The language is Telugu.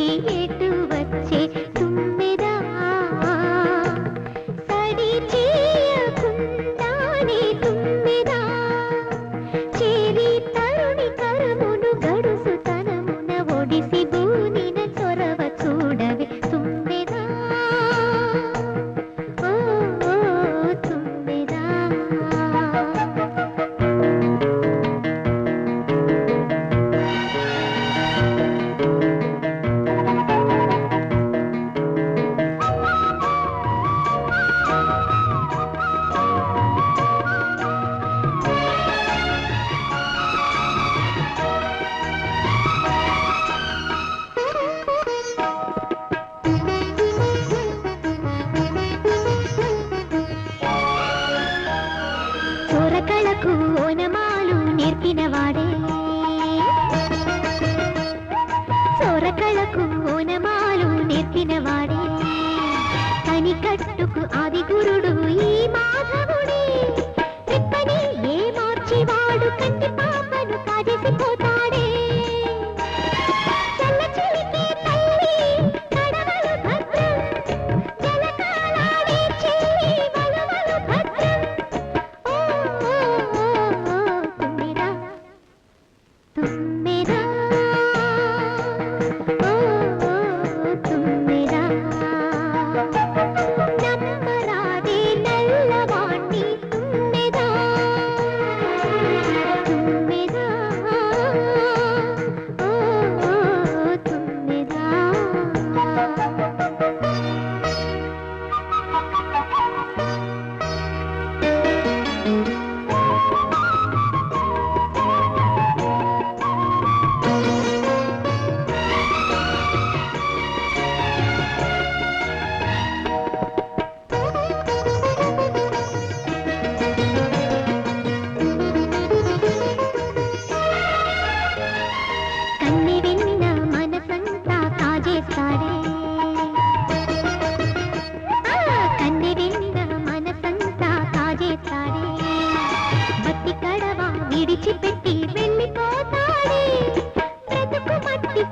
கையில் నేర్పినవాడే చోరకళకు ఓనమాలు నేర్పినవాడే. కనికట్టుకు ఆది గురుడు మట్టి కడవ విడిచిపెట్టి వెళ్ళిపోతాడే. బ్రతుకు మట్టి